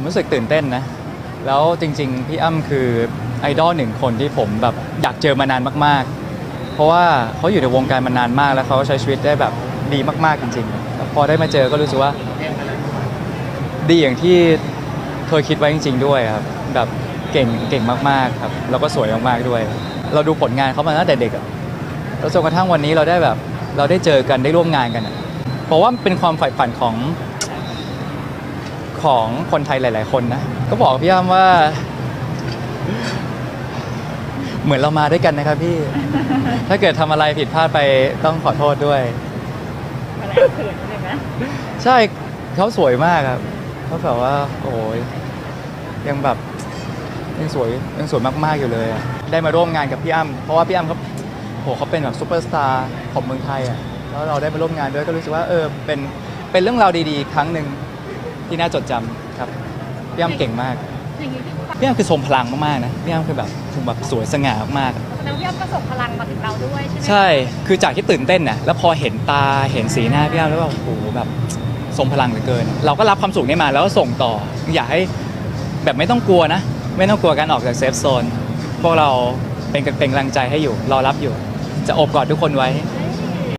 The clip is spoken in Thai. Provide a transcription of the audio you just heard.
ผมรู้สึกตื่นเต้นนะ แล้วจริง ๆ พี่อ้ำคือไอดอลหนึ่งคนที่ผมแบบอยากเจอมานานมากๆ เพราะว่าเขาอยู่ในวงการมานานมากแล้วเขาใช้ชีวิตได้แบบดีมากๆจริงๆ พอได้มาเจอก็รู้สึกว่า ดีอย่างที่เคยคิดไว้จริง ๆ ด้วยครับแบบเก่งเก่งมากๆครับแล้วก็สวยมากๆด้วย เราดูผลงานเขามาตั้งแต่เด็กแล้วจนกระทั่งวันนี้เราได้แบบเราได้เจอกันได้ร่วมงานกันเพราะว่าเป็นความใฝ่ฝันของ ของคนไทยหลาย ๆ คนนะ ก็บอกพี่อ้ำว่า เหมือนเรามาด้วยกันนะครับพี่ ถ้าเกิดทำอะไรผิดพลาดไปต้องขอโทษด้วยอะไรเขินเลยนะใช่เขาสวยมากครับเขาแบบว่า โอ้ยยังแบบยังสวยยังสวยมาก ๆ อยู่เลยอะได้มาร่วมงานกับพี่อ้ำเพราะว่าพี่อ้ำเขาโหเขาเป็นแบบซูเปอร์สตาร์ของเมืองไทยอะแล้วเราได้มาร่วมงานด้วยก็รู้สึกว่าเออเป็นเป็นเรื่องราวดี ๆ ครั้งหนึ่ง ที่น่าจดจำครับพี่อ้ำเก่งมากอย่างนี้พี่ปั๊บพี่อ้ำคือทรงพลังมากๆนะพี่อ้ำคือแบบคือแบบสวยสง่ามากๆแสดงว่าพี่อ้ำก็ส่งพลังมาถึงเราด้วยใช่ไหมใช่ คือจากที่ตื่นเต้นน่ะแล้วพอเห็นตา เห็นสีหน้าพี่อ้ำแล้วแบบโอ้โหแบบทรงพลังเหลือเกิน เราก็รับความสุขนี้มาแล้วก็ส่งต่อ อยากให้แบบไม่ต้องกลัวนะ ไม่ต้องกลัวการออกจากเซฟโซน พวกเราเป็นกันเป็นกำลังใจให้อยู่ รอรับอยู่ จะโอบกอดทุกคนไว้อ